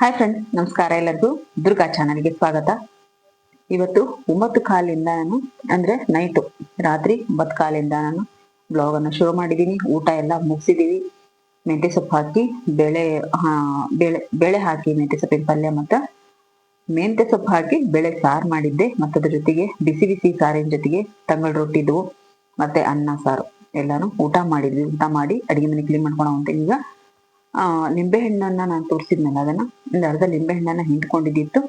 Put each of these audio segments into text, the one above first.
Hi friends ನಮಸ್ಕಾರ ಎಲ್ಲರಿಗೂ. ದುರ್ಗಾ ಚಾನಲ್ಗೆ ಸ್ವಾಗತ. ಇವತ್ತು ಒಂಬತ್ತು ಕಾಲಿಂದ ನಾನು, ಅಂದ್ರೆ ನೈಟು ರಾತ್ರಿ ಒಂಬತ್ತು ಕಾಲಿಂದ ನಾನು ಬ್ಲಾಗ್ ಅನ್ನು ಶುರು ಮಾಡಿದ್ದೀನಿ. ಊಟ ಎಲ್ಲ ಮುಗಿಸಿದೀವಿ. ಮೆಂತ್ಯ ಸೊಪ್ಪು ಹಾಕಿ, ಬೇಳೆ ಬೇಳೆ ಬೇಳೆ ಹಾಕಿ, ಮೆಂತ್ಯ ಸೊಪ್ಪಿನ ಪಲ್ಯ ಮತ್ತು ಮೆಂತ್ಯ ಸೊಪ್ಪು ಹಾಕಿ, ಬೇಳೆ ಸಾರು ಮಾಡಿದ್ದೆ. ಮತ್ತು ಅದ್ರ ಜೊತೆಗೆ ಬಿಸಿ ಬಿಸಿ ಸಾರಿನ ಜೊತೆಗೆ ತಂಗಳ ರೊಟ್ಟಿದ್ವು ಮತ್ತೆ ಅನ್ನ ಸಾರು. ಎಲ್ಲಾನು ಊಟ ಮಾಡಿದ್ವಿ. ಊಟ ಮಾಡಿ ಅಡಿಗೆ ಮನೆ ಕ್ಲೀನ್ ಮಾಡ್ಕೊಂಡು ಅಂತ ಈಗ ಆ ನಿಂಬೆ ಹಣ್ಣನ್ನ ನಾನು ತೋರಿಸಿದ್ನಲ್ಲ ಅದನ್ನ? ಒಂದು ಅರ್ಧ ನಿಂಬೆ ಹಣ್ಣನ್ನ ಹಿಂಡ್ಕೊಂಡಿದ್ದಿತ್ತು.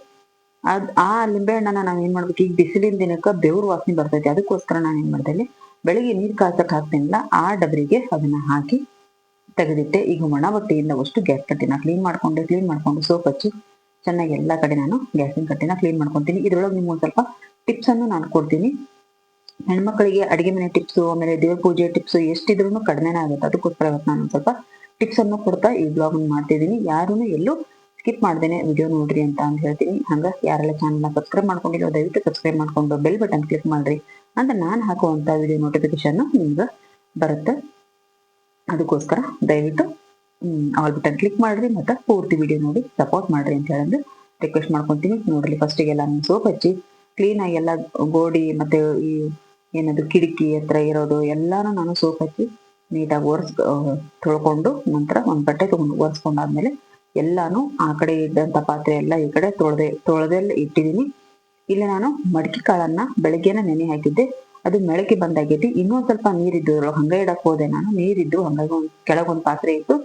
ಅದ್ ಆ ನಿಂಬೆ ಹಣ್ಣನ್ನ ನಾವ್ ಏನ್ ಮಾಡ್ಬೇಕು, ಈಗ ಬಿಸಿಲಿನ ದಿನಕ್ಕ ಬೆವರು ವಾಸನೆ ಬರ್ತೈತಿ, ಅದಕ್ಕೋಸ್ಕರ ನಾನು ಏನ್ ಮಾಡಿದೆ ಬೆಳಿಗ್ಗೆ ನೀರ್ ಕಾಯ್ಸಕ್ ಹಾಕ್ತೀನಿಲ್ಲ ಆ ಡಬರಿಗೆ ಅದನ್ನ ಹಾಕಿ ತೆಗೆದಿಟ್ಟೆ. ಈಗ ಒಣ ಬಟ್ಟೆಯಿಂದ ಅಷ್ಟು ಗ್ಯಾಸ್ ಕಟ್ಟಿನ ಕ್ಲೀನ್ ಮಾಡ್ಕೊಂಡೆ, ಕ್ಲೀನ್ ಮಾಡ್ಕೊಂಡು ಸೋಪ್ ಹಚ್ಚಿ ಚೆನ್ನಾಗಿ ಎಲ್ಲಾ ಕಡೆ ನಾನು ಗ್ಯಾಸಿನ ಕಟ್ಟಿನ ಕ್ಲೀನ್ ಮಾಡ್ಕೊಂತೀನಿ. ಇದ್ರೊಳಗೆ ನಿಮ್ಗೆ ಸ್ವಲ್ಪ ಟಿಪ್ಸ್ ಅನ್ನು ನಾನು ಕೊಡ್ತೀನಿ. ಹೆಣ್ಮಕ್ಳಿಗೆ ಅಡಿಗೆ ಮನೆ ಟಿಪ್ಸ್, ಆಮೇಲೆ ದೇವ್ರ ಪೂಜೆ ಟಿಪ್ಸ್ ಎಷ್ಟಿದ್ರು ಕಡಿಮೆನೇ ಆಗುತ್ತೆ. ಅದಕ್ಕೋಸ್ಕರ ಇವತ್ತು ನಾನು ಸ್ವಲ್ಪ ಟಿಪ್ಸ್ ಅನ್ನು ಕೊಡ್ತಾ ಈ ಬ್ಲಾಗ್ ಮಾಡ್ತಿದ್ದೀನಿ. ಯಾರೂ ಎಲ್ಲೂ ಸ್ಕಿಪ್ ಮಾಡ್ದೇನೆ ವಿಡಿಯೋ ನೋಡ್ರಿ ಅಂತ ಅಂತ ಹೇಳ್ತೀನಿ. ಹಂಗ ಯಾರೆಲ್ಲ ಚಾನಲ್ನ ಸಬ್ಸ್ಕ್ರೈಬ್ ಮಾಡ್ಕೊಂಡಿರೋ ದಯವಿಟ್ಟು ಸಬ್ಸ್ಕ್ರೈಬ್ ಮಾಡ್ಕೊಂಡು ಬೆಲ್ ಬಟನ್ ಕ್ಲಿಕ್ ಮಾಡ್ರಿ ಅಂತ ನಾನು ಹಾಕುವಂತ ವಿಡಿಯೋ ನೋಟಿಫಿಕೇಶನ್ ನಿಮ್ಗೆ ಬರುತ್ತೆ. ಅದಕ್ಕೋಸ್ಕರ ದಯವಿಟ್ಟು ಆಲ್ ಬಟನ್ ಕ್ಲಿಕ್ ಮಾಡ್ರಿ ಮತ್ತೆ ಪೂರ್ತಿ ವಿಡಿಯೋ ನೋಡಿ ಸಪೋರ್ಟ್ ಮಾಡ್ರಿ ಅಂತ ಹೇಳಂದು ರಿಕ್ವೆಸ್ಟ್ ಮಾಡ್ಕೊಂತೀನಿ. ನೋಡ್ರಿ ಫಸ್ಟಿಗೆಲ್ಲ ನಾನು ಸೋಪ್ ಹಚ್ಚಿ ಕ್ಲೀನ್ ಆಗಿ ಎಲ್ಲ ಗೋಡಿ ಮತ್ತೆ ಈ ಏನದು ಕಿಟಕಿ ಹತ್ರ ಇರೋದು ಎಲ್ಲಾನು ನಾನು ಸೋಪ್ ಹಚ್ಚಿ ನೀಟಾಗಿ ಒರೆಸ್ ತೊಳ್ಕೊಂಡು ನಂತರ ಒಂದು ಬಟ್ಟೆ ತೊಗೊಂಡು ಒರೆಸ್ಕೊಂಡಾದ್ಮೇಲೆ ಎಲ್ಲಾನು ಆ ಕಡೆ ಇದ್ದಂತ ಪಾತ್ರೆ ಎಲ್ಲ ಈ ಕಡೆ ತೊಳೆದೆ, ತೊಳೆದೆಲ್ಲ ಇಟ್ಟಿದ್ದೀನಿ. ಇಲ್ಲಿ ನಾನು ಮಡಕೆ ಕಾಳನ್ನ ಬೆಳಗ್ಗೆನ ನೆನೆ ಹಾಕಿದ್ದೆ. ಅದು ಮೆಳಕೆ ಬಂದಾಗೈತಿ. ಇನ್ನೊಂದ್ ಸ್ವಲ್ಪ ನೀರಿದ್ದು ಹಂಗ ಇಡಕ್ ಹೋದೆ ನಾನು. ನೀರಿದ್ದು ಹಂಗಾಗಿ ಒಂದ್ ಕೆಳಗೊಂದ್ ಪಾತ್ರೆ ಇತ್ತು.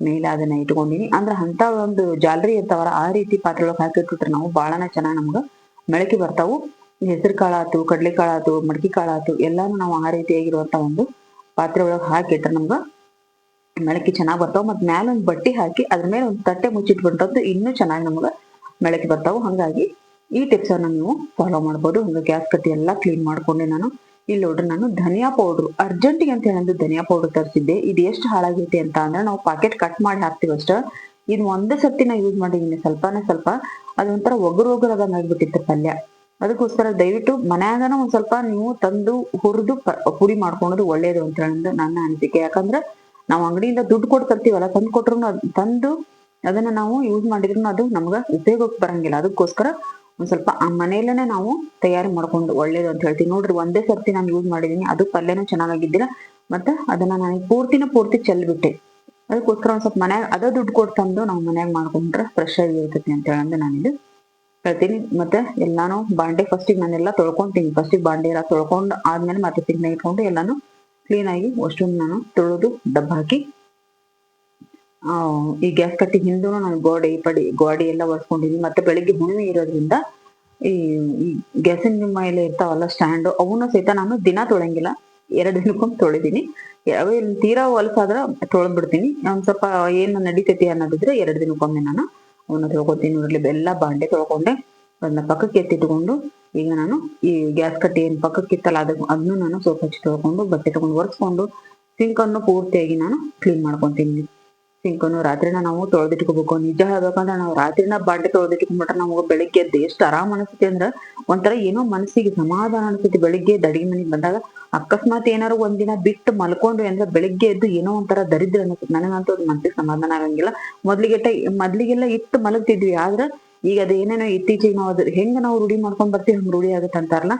ಮೇಲೆ ಅದನ್ನ ಇಟ್ಕೊಂಡಿನಿ. ಅಂದ್ರ ಅಂತ ಒಂದು ಜಾಲರಿ ಇರ್ತಾವಲ್ಲ, ಆ ರೀತಿ ಪಾತ್ರೆ ಒಳಗೆ ಹಾಕಿಟ್ಬಿಟ್ರೆ ನಾವು ಬಾಳನ ಚೆನ್ನಾಗಿ ನಮ್ಗ ಮೆಳಕೆ ಬರ್ತಾವು. ಹೆಸರು ಕಾಳಾತು ಕಡ್ಲೆ ಕಾಳಾತು ಮಡಕೆ ಕಾಳಾತು ಎಲ್ಲಾನು ನಾವು ಆ ರೀತಿಯಾಗಿರುವಂತ ಒಂದು ಪಾತ್ರೆ ಒಳಗೆ ಹಾಕಿಟ್ರೆ ನಮ್ಗ ಮೆಳಕಿ ಚೆನ್ನಾಗಿ ಬರ್ತಾವ ಮತ್ ಮ್ಯಾಲ ಒಂದ್ ಬಟ್ಟಿ ಹಾಕಿ ಅದ್ರ ಮೇಲೆ ಒಂದು ತಟ್ಟೆ ಮುಚ್ಚಿಟ್ಬಿಟ್ಟಂತೂ ಇನ್ನೂ ಚೆನ್ನಾಗಿ ನಮ್ಗ ಮೆಳಕಿ ಬರ್ತಾವೆ. ಹಂಗಾಗಿ ಈ ಟಿಪ್ಸ್ ಅನ್ನ ನೀವು ಫಾಲೋ ಮಾಡ್ಬೋದು. ಹಂಗ ಗ್ಯಾಸ್ ಕಟ್ಟಿ ಎಲ್ಲಾ ಕ್ಲೀನ್ ಮಾಡ್ಕೊಂಡೆ ನಾನು. ಇಲ್ಲಿ ನೋಡ್ರಿ ನಾನು ಧನಿಯಾ ಪೌಡ್ರು ಅರ್ಜೆಂಟಿಗೆ ಅಂತ ಹೇಳಿ ಧನಿಯಾ ಪೌಡರ್ ತರಿಸಿದ್ದೆ. ಇದು ಎಷ್ಟು ಹಾಳಾಗೈತಿ ಅಂತ ಅಂದ್ರೆ ನಾವು ಪಾಕೆಟ್ ಕಟ್ ಮಾಡಿ ಹಾಕ್ತಿವಿ ಅಷ್ಟ. ಇದು ಒಂದೇ ಸರ್ತಿ ನಾ ಯೂಸ್ ಮಾಡಿದೀನಿ. ಸ್ವಲ್ಪನೇ ಸ್ವಲ್ಪ. ಅದೊಂಥರ ಒಗರು ಒಗರು ಆಗ್ಬಿಟ್ಟಿತ್ತು ಪಲ್ಯ. ಅದಕ್ಕೋಸ್ಕರ ದಯವಿಟ್ಟು ಮನ್ಯಾಗನ ಒಂದ್ ಸ್ವಲ್ಪ ನೀವು ತಂದು ಹುರಿದು ಪುಡಿ ಮಾಡ್ಕೊಳೋದು ಒಳ್ಳೇದು ಅಂತ ಹೇಳಿದ್ರೆ ನನ್ನ ಅನಿಸಿಕೆ. ಯಾಕಂದ್ರೆ ನಾವು ಅಂಗಡಿಯಿಂದ ದುಡ್ಡು ಕೊಟ್ಟು ತರ್ತೀವಲ್ಲ, ತಂದು ಕೊಟ್ರು ತಂದು ಅದನ್ನ ನಾವು ಯೂಸ್ ಮಾಡಿದ್ರು ಅದು ನಮ್ಗ ಉಪಯೋಗಕ್ಕೆ ಬರಂಗಿಲ್ಲ. ಅದಕ್ಕೋಸ್ಕರ ಒಂದ್ ಸ್ವಲ್ಪ ಆ ಮನೆಯಲ್ಲೇನೆ ನಾವು ತಯಾರಿ ಮಾಡ್ಕೊಂಡು ಒಳ್ಳೇದು ಅಂತ ಹೇಳ್ತೀವಿ. ನೋಡ್ರಿ, ಒಂದೇ ಸರ್ತಿ ನಾನು ಯೂಸ್ ಮಾಡಿದೀನಿ, ಅದು ಪಲ್ಯನೂ ಚೆನ್ನಾಗಿದ್ದಿಲ್ಲ ಮತ್ತೆ ಅದನ್ನ ನಾನು ಪೂರ್ತಿನ ಪೂರ್ತಿ ಚೆಲ್ಬಿಟ್ಟೆ. ಅದಕ್ಕೋಸ್ಕರ ಒಂದ್ ಸ್ವಲ್ಪ ಮನ್ಯಾಗ ಅದ ದುಡ್ಡು ಕೊಟ್ಟು ತಂದು ನಾವು ಮನ್ಯಾಗ ಮಾಡ್ಕೊಂಡ್ರೆ ಫ್ರೆಶ್ ಆಗಿ ಇರ್ತೈತಿ ಅಂತ ಹೇಳಂದ್ರೆ ನಾನಿದು. ಹೇಳ್ತೀನಿ. ಮತ್ತೆ ಎಲ್ಲಾನು ಬಾಂಡೆ ಫಸ್ಟಿಗೆ ನಾನೆಲ್ಲ ತೊಳ್ಕೊಂತೀನಿ. ಫಸ್ಟಿಗೆ ಬಾಂಡೆ ಎಲ್ಲ ತೊಳ್ಕೊಂಡು ಆದ್ಮೇಲೆ ಮತ್ತೆ ಸಿಗ್ನ ಇಟ್ಕೊಂಡು ಎಲ್ಲಾನು ಕ್ಲೀನ್ ಆಗಿ ಅಷ್ಟು ನಾನು ತೊಳೆದು ಡಬ್ಬ ಹಾಕಿ ಈ ಗ್ಯಾಸ್ ಕಟ್ಟಿ ಹಿಂದೂ ನಾನು ಗೋಡೆ ಪಡಿ, ಗೋಡೆ ಎಲ್ಲ ಒರೆಸ್ಕೊಂಡಿದ್ದೀನಿ ಮತ್ತೆ ಬೆಳಿಗ್ಗೆ ಹುಣ್ಣಿಮೆ ಇರೋದ್ರಿಂದ ಈ ಈ ಗ್ಯಾಸಿನ ಮೇಲೆ ಇರ್ತಾವಲ್ಲ ಸ್ಟ್ಯಾಂಡ್ ಅವನ್ನ ಸಹಿತ ನಾನು ದಿನ ತೊಳೆಂಗಿಲ್ಲ. ಎರಡು ದಿನಕ್ಕೊಮ್ಮೆ ತೊಳಿದೀನಿ. ಅವು ತೀರಾ ಹೊಲಸಾದ್ರ ತೊಳೆದ್ಬಿಡ್ತೀನಿ. ಒಂದ್ ಸ್ವಲ್ಪ ಏನ್ ನಡಿತೈತಿ ಅನ್ನೋದಿದ್ರೆ ಎರಡು ದಿನಕ್ಕೊಮ್ಮೆ ನಾನು ಅವನ್ನ ತೊಳ್ಕೊತೀನಿ ನೋಡ್ಲಿ ಎಲ್ಲ ಬಾಂಡೆ ತೊಳ್ಕೊಂಡೆ, ಅದನ್ನ ಪಕ್ಕಕ್ಕೆ ಎತ್ತಿಟ್ಕೊಂಡು ಈಗ ನಾನು ಈ ಗ್ಯಾಸ್ ಕಟ್ಟಿ ಏನ್ ಪಕ್ಕಕ್ಕೆ ಇತ್ತಲ್ಲ ಅದ ಅದನ್ನು ನಾನು ಸೋಪ್ ಹಚ್ಚಿ ತೊಳ್ಕೊಂಡು, ಬಟ್ಟೆ ತಗೊಂಡು ಒರೆಸ್ಕೊಂಡು ಸಿಂಕ್ ಅನ್ನು ಪೂರ್ತಿಯಾಗಿ ನಾನು ಕ್ಲೀನ್ ಮಾಡ್ಕೊಂತೀನಿ. ಸಿಂಕ್ ಅನ್ನು ರಾತ್ರಿನ ನಾವು ತೊಳೆದಿಟ್ಕೋಬೇಕು. ನಿಜ ಹೇಳ್ಬೇಕಂದ್ರೆ ನಾವು ರಾತ್ರಿನ ಬಾಂಡೆ ತೊಳೆದಿಟ್ಕೊಂಡ್ಬಿಟ್ರೆ ನಮಗೆ ಬೆಳಿಗ್ಗೆ ಎದ್ದು ಎಷ್ಟು ಆರಾಮ್ ಅನಿಸುತ್ತೆ ಅಂದ್ರೆ ಒಂಥರ ಏನೋ ಮನಸ್ಸಿಗೆ ಸಮಾಧಾನ ಅನಿಸುತ್ತೆ ಬೆಳಿಗ್ಗೆ ಅಡಿಗೆ ಮನೆಗೆ ಬಂದಾಗ. ಅಕಸ್ಮಾತ್ ಏನಾರು ಒಂದಿನ ಬಿಟ್ಟು ಮಲ್ಕೊಂಡ್ವಿ ಅಂದ್ರೆ ಬೆಳಿಗ್ಗೆ ಎದ್ದು ಏನೋ ಒಂಥರ ದರಿದ್ರ ಅನಿಸುತ್ತೆ ನನಗಂತೂ ಅದು ಮನಸ್ಸಿಗೆ ಸಮಾಧಾನ ಆಗಂಗಿಲ್ಲ. ಮೊದ್ಲಿಗೆ ಮೊದ್ಲಿಗೆಲ್ಲ ಇಟ್ಟು ಮಲಗ್ತಿದ್ವಿ ಆದ್ರೆ ಈಗ ಅದೇನೇನೋ ಇತ್ತೀಚೆಗೆ ನಾವು ಅದ್ರ ಹೆಂಗ ನಾವು ರೂಢಿ ಮಾಡ್ಕೊಂಡ್ ಬರ್ತೀವಿ ಹಂಗ ರೂಢಿ ಆಗುತ್ತೆ ಅಂತಾರಲ್ಲ.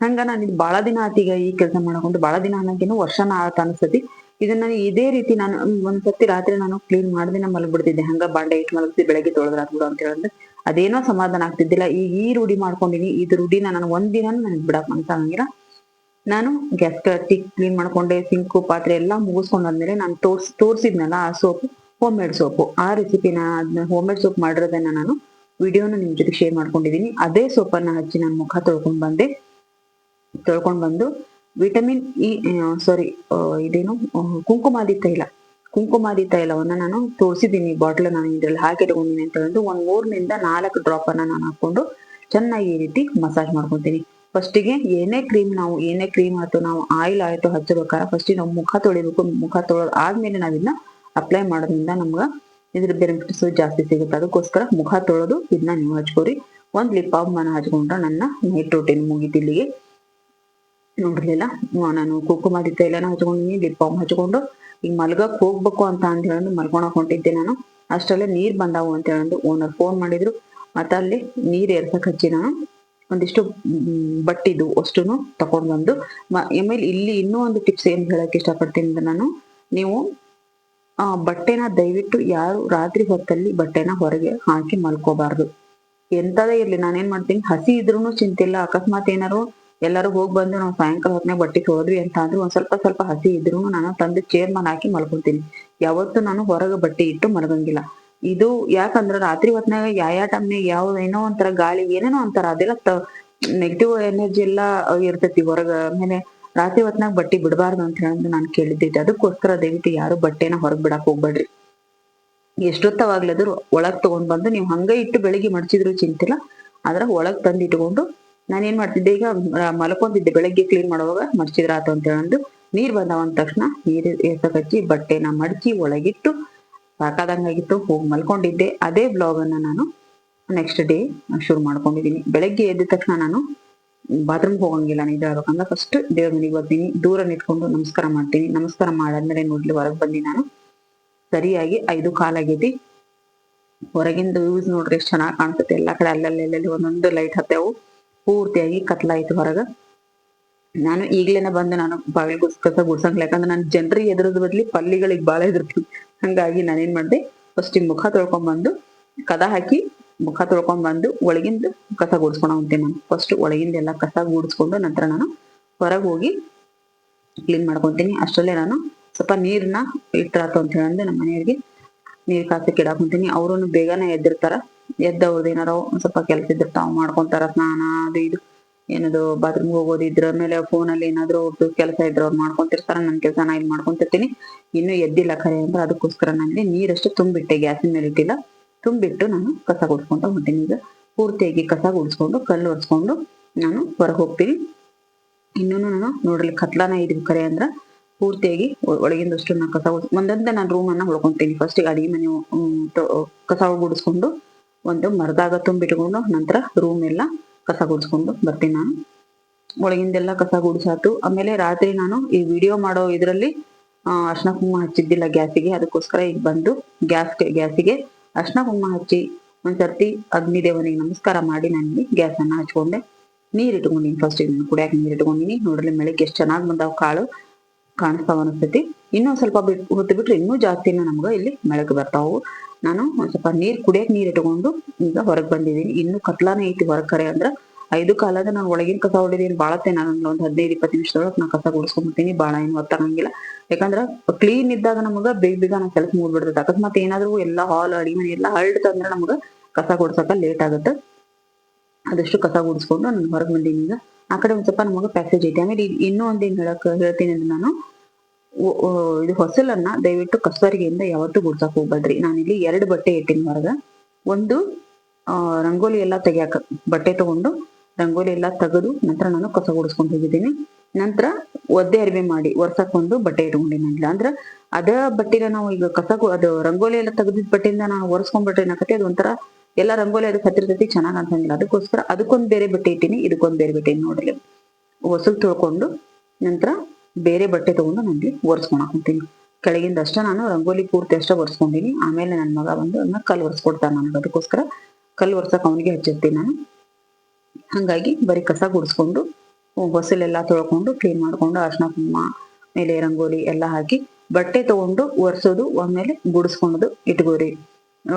ಹಂಗ ನಾನು ಇದು ಬಹಳ ದಿನ ಆತೀಗ ಈ ಕೆಲಸ ಮಾಡ್ಕೊಂಡು ಬಹಳ ದಿನ ಅನ್ನೋಕೇನು ವರ್ಷನ ಆತ ಅನ್ಸ್ತತಿ ಇದನ್ನ ಇದೇ ರೀತಿ ನಾನು ಒಂದ್ಸತಿ ರಾತ್ರಿ ನಾನು ಕ್ಲೀನ್ ಮಾಡ್ದಿನ ಮಲಗ್ಬಿಡ್ತಿದ್ದೆ. ಹಂಗ ಬಾಂಡೆ ಇಟ್ಟು ಮಲಗ್ತಿ ಬೆಳಗ್ಗೆ ತೊಳೆದ್ರಾಗ್ಬಿಡು ಅಂತ ಹೇಳಿದ್ರೆ ಅದೇನೋ ಸಮಾಧಾನ ಆಗ್ತಿದ್ದಿಲ್ಲ. ಈಗ ಈ ರೂಢಿ ಮಾಡ್ಕೊಂಡಿನಿ. ಇದು ರೂಢಿನ ನಾನು ಒಂದಿನ ನನಗೆ ಬಿಡಕ್ ಮನ್ಸಾಗಂಗಿಲ್ಲ. ನಾನು ಗ್ಯಾಸ್ ಕಟ್ಟಿ ಕ್ಲೀನ್ ಮಾಡ್ಕೊಂಡೆ ಸಿಂಕು ಪಾತ್ರೆ ಎಲ್ಲಾ ಮುಗಿಸ್ಕೊಂಡಾದ್ಮೇಲೆ ನಾನು ತೋರ್ಸ್, ತೋರ್ಸಿದ್ನಲ್ಲ ಆ ಸೋಪ್ ಹೋಮ್ ಮೇಡ್ ಸೋಪು. ಆ ರೆಸಿಪಿನ ಅದನ್ನ ಹೋಮ್ ಮೇಡ್ ಸೋಪ್ ಮಾಡಿರೋದನ್ನ ನಾನು ವಿಡಿಯೋನ ನಿಮ್ ಜೊತೆ ಶೇರ್ ಮಾಡ್ಕೊಂಡಿದೀನಿ. ಅದೇ ಸೋಪನ್ನ ಹಚ್ಚಿ ನಾನು ಮುಖ ತೊಳ್ಕೊಂಡ್ ಬಂದೆ. ತೊಳ್ಕೊಂಡ್ ಬಂದು ವಿಟಮಿನ್ ಇ ಸಾರಿ ಇದೇನು ಕುಂಕುಮಾದಿ ತೈಲ ಕುಂಕುಮಾದಿ ತೈಲವನ್ನ ನಾನು ತೋರಿಸಿದ್ದೀನಿ ಬಾಟ್ಲ್ ನಾನು ಇದ್ರಲ್ಲಿ ತಗೊಂಡಿನಿ ಅಂತ ಒಂದ್ ಮೂರ್ನಿಂದ ನಾಲ್ಕು ಡ್ರಾಪ್ ಅನ್ನ ನಾನು ಹಾಕೊಂಡು ಚೆನ್ನಾಗಿ ಈ ರೀತಿ ಮಸಾಜ್ ಮಾಡ್ಕೊತೀನಿ. ಫಸ್ಟಿಗೆ ಏನೇ ಕ್ರೀಮ್ ನಾವು, ಏನೇ ಕ್ರೀಮ್ ಆಯ್ತು, ನಾವು ಆಯಿಲ್ ಆಯ್ತು ಹಚ್ಚಬೇಕಾದ್ರೆ ಫಸ್ಟಿಗೆ ನಾವು ಮುಖ ತೊಳಿಬೇಕು. ಮುಖ ತೊಳೆದು ಆದ್ಮೇಲೆ ನಾವಿನ್ನ ಅಪ್ಲೈ ಮಾಡೋದ್ರಿಂದ ನಮ್ಗ ಇದ್ರ ಬೆನಿಫಿಟ್ಸ್ ಜಾಸ್ತಿ ಸಿಗುತ್ತೆ. ಅದಕ್ಕೋಸ್ಕರ ಮುಖ ತೊಳೆದು ಇದನ್ನ ನೀವು ಹಚ್ಕೋರಿ. ಒಂದ್ ಲಿಪ್ ಬಾಮ್ ಮನ ಹಚ್ಕೊಂಡ್ರೆ ನನ್ನ ನೈಟ್ ರೂಟೀನ್ ಮುಗಿತಿಲ್ಲಿಗೆ ನೋಡಿರ್ಲಿಲ್ಲ ನಾನು ಕುಂಕುಮಾದಿ ತೈಲನ ಹಚ್ಕೊಂಡಿನಿ ಲಿಪ್ ಬಾಮ್ ಹಚ್ಕೊಂಡು ಈಗ ಮಲ್ಗಕ್ ಹೋಗ್ಬೇಕು ಅಂತ ಅಂತ ಹೇಳಿ ಮಲ್ಕೊಳಕ್ ಹೊಂಟಿದ್ದೆ ನಾನು. ಅಷ್ಟರಲ್ಲೇ ನೀರ್ ಬಂದಾವು ಅಂತ ಹೇಳಿ ಓನರ್ ಫೋನ್ ಮಾಡಿದ್ರು. ಮತ್ತೆ ಅಲ್ಲಿ ನೀರ್ ಎರ್ಸಕ್ ಹಚ್ಚಿ ನಾನು. ಒಂದಿಷ್ಟು ಬಟ್ಟಿದ್ದು ಅಷ್ಟುನು ತಕೊಂಡ್ ಬಂದು. ಆಮೇಲೆ ಇಲ್ಲಿ ಇನ್ನೂ ಒಂದು ಟಿಪ್ಸ್ ಏನ್ ಹೇಳಕ್ ಇಷ್ಟಪಡ್ತೀನಿ ಅಂದ್ರೆ ನಾನು, ನೀವು, ಆ, ಬಟ್ಟೆನ ದಯವಿಟ್ಟು ಯಾರು ರಾತ್ರಿ ಹೊತ್ತಲ್ಲಿ ಬಟ್ಟೆನ ಹೊರಗೆ ಹಾಕಿ ಮಲ್ಕೋಬಾರ್ದು. ಎಂತದೇ ಇರ್ಲಿ, ನಾನೇನ್ ಮಾಡ್ತೀನಿ, ಹಸಿ ಇದ್ರೂನು ಚಿಂತಿಲ್ಲ, ಅಕಸ್ಮಾತ್ ಏನಾರು ಎಲ್ಲರೂ ಹೋಗಿ ಬಂದು ನಾವು ಸಾಯಂಕಾಲ ಹೊತ್ನಾಗ ಬಟ್ಟೆ ತೊಳೆದ್ವಿ ಅಂತ ಅಂದ್ರೆ ಒಂದ್ ಸ್ವಲ್ಪ ಸ್ವಲ್ಪ ಹಸಿ ಇದ್ರು ನಾನು ತಂದು ಚೇರ್ ಮನ್ ಹಾಕಿ ಮಲ್ಕೊಂತೀನಿ. ಯಾವತ್ತು ನಾನು ಹೊರಗೆ ಬಟ್ಟೆ ಇಟ್ಟು ಮಲಗಂಗಿಲ್ಲ. ಇದು ಯಾಕಂದ್ರ ರಾತ್ರಿ ಹೊತ್ನಾಗ ಯಾವ ಟೈಮ್ನಾಗ ಯಾವ ಏನೋ ಒಂಥರ ಗಾಳಿ ಏನೇನೋ ಅಂತಾರ ಅದೆಲ್ಲ ನೆಗೆಟಿವ್ ಎನರ್ಜಿ ಎಲ್ಲಾ ಇರ್ತೈತಿ ಹೊರಗ. ಆಮೇಲೆ ರಾತ್ರಿ ಹೊತ್ನಾಗ ಬಟ್ಟೆ ಬಿಡಬಾರ್ದು ಅಂತ ಹೇಳಿ ನಾನು ಕೇಳಿದ್ದೈತಿ ಅದಕ್ಕೋಸ್ಕರ ದಯವಿಟ್ಟು ಯಾರು ಬಟ್ಟೆನ ಹೊರಗ್ ಬಿಡಕ್ ಹೋಗ್ಬೇಡ್ರಿ. ಎಷ್ಟೊತ್ತವಾಗ್ಲದ್ರು ಒಳಗ್ ತಗೊಂಡ್ ಬಂದು ನೀವು ಹಂಗ ಇಟ್ಟು ಬೆಳಿಗ್ಗೆ ಮಡಚಿದ್ರು ಚಿಂತಿಲ್ಲ. ಆದ್ರ ಒಳಗ್ ತಂದು ಇಟ್ಕೊಂಡು ನಾನು ಏನ್ ಮಾಡ್ತಿದ್ದೆ, ಈಗ ಮಲ್ಕೊಂತಿದ್ದೆ ಬೆಳಗ್ಗೆ ಕ್ಲೀನ್ ಮಾಡುವಾಗ ಮಡಚಿದ್ರ ಆತು ಅಂತ ಹೇಳಂದು ನೀರ್ ಬಂದಾವ ಅಂದ ತಕ್ಷಣ ನೀರ್ ಎಸಕ್ ಹಚ್ಚಿ ಬಟ್ಟೆನ ಮಡಚಿ ಒಳಗಿಟ್ಟು ಸಾಕಾದಂಗಾಗಿತ್ತು, ಹೋಗಿ ಮಲ್ಕೊಂಡಿದ್ದೆ. ಅದೇ ಬ್ಲಾಗ್ ಅನ್ನ ನಾನು ನೆಕ್ಸ್ಟ್ ಡೇ ಶುರು ಮಾಡ್ಕೊಂಡಿದ್ದೀನಿ ಬೆಳಗ್ಗೆ ಎದ್ದ ತಕ್ಷಣ ನಾನು ಬಾತ್ರೂಮ್ ಹೋಗಂಗಿಲ್ಲ ನಿಜ ಹೇಳ್ಬೇಕಂದ್ರೆ ಫಸ್ಟ್ ದೇವ್ರ ಮನೆಗೆ ಬರ್ತೀನಿ ದೂರ ನಿಂತ್ಕೊಂಡು ನಮಸ್ಕಾರ ಮಾಡ್ತೀನಿ. ನಮಸ್ಕಾರ ಮಾಡಾದ್ಮೇಲೆ ನೋಡ್ಲಿ ಹೊರಗೆ ಬಂದಿ ನಾನು. ಸರಿಯಾಗಿ ಐದು ಕಾಲಾಗೈತಿ. ಹೊರಗಿಂದ ವ್ಯೂಸ್ ನೋಡ್ರಿ, ಎಷ್ಟು ಚೆನ್ನಾಗಿ ಕಾಣಿಸುತ್ತೆ. ಎಲ್ಲಾ ಕಡೆ ಅಲ್ಲಲ್ಲಿ ಒಂದೊಂದು ಲೈಟ್ ಹತ್ತವು. ಪೂರ್ತಿಯಾಗಿ ಕತ್ಲಾಯ್ತು ಹೊರಗ. ನಾನು ಈಗ್ಲೇನೆ ಬಂದು ನಾನು ಬಾವಿ ಕಸ ಗುಡ್ಸಂಗಿಲ್ಲ ಯಾಕಂದ್ರೆ ನಾನು ಜನರಿಗೆ ಎದುರದ ಬದ್ಲಿ ಪಲ್ಲಿಗಳಿಗೆ ಬಾಳ ಎದುರ್ತೀನಿ ಹಂಗಾಗಿ ನಾನೇನ್ ಮಾಡಿದೆ ಫಸ್ಟ್ ಮುಖ ತೊಳ್ಕೊಂಡ್ ಬಂದು ಕದ ಹಾಕಿ, ಮುಖ ತೊಳ್ಕೊಂಡ್ ಬಂದು ಒಳಗಿಂದ ಕಸ ಗುಡ್ಸ್ಕೊಂಡ್ ಹೋಗ್ತೀನಿ ನಾನು. ಫಸ್ಟ್ ಒಳಗಿಂದ ಎಲ್ಲ ಕಸ ಗುಡ್ಸ್ಕೊಂಡು ನಂತರ ನಾನು ಹೊರಗೆ ಹೋಗಿ ಕ್ಲೀನ್ ಮಾಡ್ಕೊಂತೀನಿ. ಅಷ್ಟರಲ್ಲೇ ನಾನು ಸ್ವಲ್ಪ ನೀರ್ನ ಇಟ್ರಾತು ಅಂತ ಹೇಳಂದು ನಮ್ಮ ಮನೆಯವ್ರಿಗೆ. ನೀರ್ ಕಾಸಕ್ಕೆ ಇಡಾಕೊಂತೀನಿ ಅವ್ರು ಬೇಗನೆ ಎದ್ದಿರ್ತಾರ. ಎದ್ದ ಏನಾರ ಒಂದ್ ಸ್ವಲ್ಪ ಕೆಲಸ ತಾವ್ ಮಾಡ್ಕೊಂತಾರ ಸ್ನಾನ ಅದು ಇದು. ಏನದು ಬಾತ್ರೂಮ್ ಹೋಗೋದು ಇದ್ರ ಫೋನ್ ಫೋನಲ್ಲಿ ಏನಾದ್ರು ಕೆಲಸ ಇದ್ರೆ ಅವ್ರು ಮಾಡ್ಕೊಂತಿರ್ತಾರ, ನನ್ ಕೆಲಸ ನಾ ಇಲ್ಲಿ ಮಾಡ್ಕೊಂತಿರ್ತೀನಿ. ಇನ್ನು ಎದ್ದಿಲ್ಲ ಖರೆ ಅಂದ್ರೆ ಅದಕ್ಕೋಸ್ಕರ ನನಗೆ ನೀರಷ್ಟು ತುಂಬಿಟ್ಟೆ, ಗ್ಯಾಸಿನ ಮೇಲೆ ಇಟ್ಟಿಲ್ಲ. ತುಂಬಿಟ್ಟು ನಾನು ಕಸ ಗುಡ್ಸ್ಕೊಂತ ಹೊಂಟೀನಿ ಈಗ. ಪೂರ್ತಿಯಾಗಿ ಕಸ ಗುಡ್ಸ್ಕೊಂಡು, ಕಲ್ಲು ಒರೆಸ್ಕೊಂಡು ನಾನು ಹೊರಗೆ ಹೋಗ್ತೀನಿ. ಇನ್ನೂ ನಾನು ನೋಡ್ರಿ ಕತ್ಲಾನ ಇದು ಕರೆ ಅಂದ್ರ ಪೂರ್ತಿಯಾಗಿ ಒಳಗಿಂದಷ್ಟು ನಾನು ಕಸ ಗುಡ್ಸ್, ಒಂದೊಂದೇ ನಾನು ರೂಮ್ ಅನ್ನ ಹೊಳ್ಕೊಂತೀನಿ. ಫಸ್ಟ್ ಅಡಿಗೆ ಮನೆ ಕಸ ಗುಡಿಸ್ಕೊಂಡು ಒಂದು ಮರದಾಗ ತುಂಬಿಟ್ಕೊಂಡು ನಂತರ ರೂಮ್ ಎಲ್ಲ ಕಸ ಗುಡಿಸ್ಕೊಂಡು ಬರ್ತೀನಿ ನಾನು. ಒಳಗಿಂದೆಲ್ಲ ಕಸ ಗುಡಿಸಾತು ಆಮೇಲೆ ರಾತ್ರಿ ನಾನು ಈ ವಿಡಿಯೋ ಮಾಡೋ ಇದರಲ್ಲಿ ಅರ್ಶನ ಕುಂಕುಮ ಹಚ್ಚಿದ್ದಿಲ್ಲ ಗ್ಯಾಸಿಗೆ, ಅದಕ್ಕೋಸ್ಕರ ಈಗ ಬಂದು ಗ್ಯಾಸ್ ಗ್ಯಾಸಿಗೆ ಅರ್ಶನ ಕುಂಕುಮ ಹಚ್ಚಿ ಒಂದ್ಸರ್ತಿ ಅಗ್ನಿದೇವನಿಗೆ ನಮಸ್ಕಾರ ಮಾಡಿ ನಾನು ಗ್ಯಾಸ್ ಅನ್ನ ಹಚ್ಕೊಂಡೆ. ನೀರ್ ಇಟ್ಕೊಂಡಿನಿ ಫಸ್ಟ್ ಕುಡಿಯಾಕ ನೀರ್ ಇಟ್ಕೊಂಡಿನಿ ನೋಡ್ರಿ ಬೆಳಗ್ಗೆ ಎಷ್ಟು ಚೆನ್ನಾಗಿ ಬಂದಾವ್ ಕಾಳು. ಕಾಣಿಸ್ತಾವ ಅನಿಸ್ತೈತಿ ಇನ್ನೊಂದ್ ಸ್ವಲ್ಪ ಬಿಟ್ ಹೊತ್ತು ಬಿಟ್ರೆ ಇನ್ನೂ ಜಾಸ್ತಿನ ನಮ್ಗ ಇಲ್ಲಿ ಬೆಳಕು ಬರ್ತಾವು ನಾನು ಒಂದ್ ಸ್ವಲ್ಪ ನೀರ್ ಕುಡಿಯಕ್ ನೀರ್ ಇಟ್ಕೊಂಡು ಈಗ ಹೊರಗ್ ಬಂದಿದೀನಿ ಇನ್ನು ಕತ್ಲಾನೇ ಐತಿ ಹೊರಗ್ ಕರೆ ಅಂದ್ರ. ಐದು ಕಾಲದ ನಾನು ಒಳಗಿನ ಕಸ ಹೊಡಿದೀನಿ. ಬಾಳತ್ತೆ ನಾನು ಒಂದ್ ಹದಿನೈದು, ಇಪ್ಪತ್ತು ನಿಮಿಷದೊಳಗೆ ನಾ ಕಸ ಗುಡಿಸ್ಕೊಂಡ್ಬಿಡ್ತೀನಿ ಬಾಳ ಏನು ಹೊತ್ತಾಗಂಗಿಲ್ಲ ಯಾಕಂದ್ರ ಕ್ಲೀನ್ ಇದ್ದಾಗ ನಮಗ ಬೇಗ ಬೇಗ ನಾ ಕೆಲಸ ಮೂಡ್ಬಿಡ್ತೈತೆ ಅಕಸ್ಮಾತ್ ಏನಾದ್ರು ಎಲ್ಲಾ ಹಾಲ್, ಅಡಿ ಮನೆ ಎಲ್ಲಾ ಹರಡ್ತಂದ್ರ ನಮಗ ಕಸ ಗುಡ್ಸಕ ಲೇಟ್ ಆಗುತ್ತೆ. ಅದಷ್ಟು ಕಸ ಗುಡಿಸ್ಕೊಂಡು ನಾನು ಹೊರಗೆ ಬಂದೀನಿ ಈಗ. ಆ ಕಡೆ ಒಂದ್ ಸ್ವಲ್ಪ ನಮಗ ಪ್ಯಾಸೇಜ್ ಐತಿ. ಆಮೇಲೆ ಇನ್ನೂ ಒಂದ್ ಏನ್ ಹೇಳಕ್ ಹೇಳ್ತೀನಿ ಅಂದ್ರೆ ನಾನು ಇದು ಹೊಸಲನ್ನ ದಯವಿಟ್ಟು ಯಾವತ್ತು ಯಾವತ್ತೂ ಗುಡ್ಸಕ್ ಹೋಗ್ಬೇಡ್ರಿ. ಇಲ್ಲಿ ಎರಡು ಬಟ್ಟೆ ಇಟ್ಟಿನಿ ಹೊರಗ. ಒಂದು ರಂಗೋಲಿ ಎಲ್ಲಾ ತೆಗಿಯಾಕ, ಬಟ್ಟೆ ತಗೊಂಡು ರಂಗೋಲಿ ಎಲ್ಲಾ ತೆಗೆದು ನಂತರ ನಾನು ಕಸ ಗುಡಿಸ್ಕೊಂಡು ಹೋಗಿದ್ದೀನಿ. ನಂತರ ಒದ್ದೆ ಅರಿವೆ ಮಾಡಿ ಒರ್ಸಕ್ ಒಂದು ಬಟ್ಟೆ ಇಟ್ಕೊಂಡಿನಿ ಇಲ್ಲ. ಅಂದ್ರ ಅದ ಬಟ್ಟೆನ ನಾವು ಈಗ ಕಸ ಅದು ರಂಗೋಲಿ ಎಲ್ಲ ತೆಗೆದಿದ್ ಬಟ್ಟೆಯಿಂದ ನಾವು ಒರೆಸ್ಕೊಂಡ್ಬಿಟ್ರೆ ಏನಾಗತ್ತೆ ಅದು ಎಲ್ಲ ರಂಗೋಲಿ ಅದಕ್ಕೆ ಹತ್ತಿರ್ತೈತಿ ಚೆನ್ನಾಗ್ ಅನ್ಸಂಗಿಲ್ಲ ಅದಕ್ಕೋಸ್ಕರ ಅದಕ್ಕೊಂದ್ ಬೇರೆ ಬಟ್ಟೆ ಇಟ್ಟಿನಿ, ಇದಕ್ಕೊಂದು ಬೇರೆ ಬಟ್ಟೆ ನೋಡ್ರಿ ಹೊಸಲು ತೊಳ್ಕೊಂಡು ನಂತರ ಬೇರೆ ಬಟ್ಟೆ ತಗೊಂಡು ನನಗೆ ಒರೆಸ್ಕೊಳಕ್ ಹೊಂತೀನಿ ಕೆಳಗಿಂದ ಅಷ್ಟ ನಾನು ರಂಗೋಲಿ ಪೂರ್ತಿ ಅಷ್ಟ ಒರೆಸ್ಕೊಂಡಿನಿ. ಆಮೇಲೆ ನನ್ನ ಮಗ ಬಂದು ಅದನ್ನ ಕಲ್ಲು ಒರೆಸ್ಕೊಡ್ತಾನೆ ನನಗೆ. ಅದಕ್ಕೋಸ್ಕರ ಕಲ್ಲು ಒರ್ಸಕ್ ಅವನಿಗೆ ಹಚ್ಚಿರ್ತೀನಿ ನಾನು. ಹಂಗಾಗಿ ಬರೀ ಕಸ ಗುಡಿಸ್ಕೊಂಡು ಹೊಸಲೆಲ್ಲ ತೊಳ್ಕೊಂಡು ಕ್ಲೀನ್ ಮಾಡ್ಕೊಂಡು ಅರ್ಶಿನ ಕುಂಕುಮ, ಮೇಲೆ ರಂಗೋಲಿ ಎಲ್ಲ ಹಾಕಿ ಬಟ್ಟೆ ತಗೊಂಡು ಒರೆಸೋದು, ಆಮೇಲೆ ಗುಡಿಸ್ಕೊಳೋದು ಇಟ್ಕೋರಿ.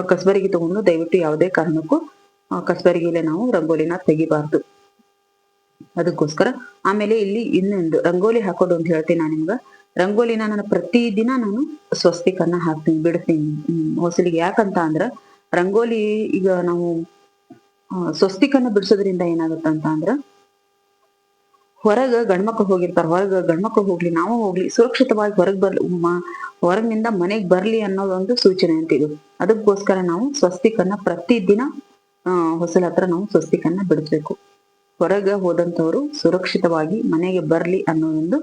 ಕಸಬರಿಗಿ ತಗೊಂಡು ದಯವಿಟ್ಟು ಯಾವುದೇ ಕಾರಣಕ್ಕೂ ಕಸಬರಿಗಿಲೆ ನಾವು ರಂಗೋಲಿನ ತೆಗಿಬಾರ್ದು. ಅದಕ್ಕೋಸ್ಕರ ಆಮೇಲೆ ಇಲ್ಲಿ ಇನ್ನೊಂದು ರಂಗೋಲಿ ಹಾಕೋದು ಅಂತ ಹೇಳ್ತೀನಿ ನಾನು ನಿಮ್ಗ. ರಂಗೋಲಿನ ನಾನು ಪ್ರತಿ ದಿನ ನಾನು ಸ್ವಸ್ತಿಕನ್ನ ಹಾಕ್ತೀನಿ, ಬಿಡ್ತೀನಿ. ಹೊಸಲಿಗೆ ಯಾಕಂತ ಅಂದ್ರ ರಂಗೋಲಿ ಈಗ ನಾವು ಸ್ವಸ್ತಿಕನ್ನ ಬಿಡಿಸೋದ್ರಿಂದ ಏನಾಗುತ್ತೆ ಅಂತ ಅಂದ್ರ ಹೊರಗ ಗಂಡ್ಮಕ್ಳು ಹೋಗಿರ್ತಾರ, ಹೊರಗ ಗಂಡ್ಮಕ್ಳು ಹೋಗ್ಲಿ, ನಾವು ಹೋಗ್ಲಿ, ಸುರಕ್ಷಿತವಾಗಿ ಹೊರಗ್ ಬರ್ಲಿ ಮ- ಹೊರಗಿನಿಂದ ಮನೆಗೆ ಬರ್ಲಿ ಅನ್ನೋದೊಂದು ಸೂಚನೆ ಅಂತ ಇದು. ಅದಕ್ಕೋಸ್ಕರ ನಾವು ಸ್ವಸ್ತಿಕನ್ನ ಪ್ರತಿದಿನ ಹೊಸಲ ಹತ್ರ ನಾವು ಸ್ವಸ್ತಿಕನ್ನ ಬಿಡಿಸ್ಬೇಕು ಹೊರಗೆ ಹೋದಂತವ್ರು ಸುರಕ್ಷಿತವಾಗಿ ಮನೆಗೆ ಬರ್ಲಿ ಅನ್ನೋದೊಂದು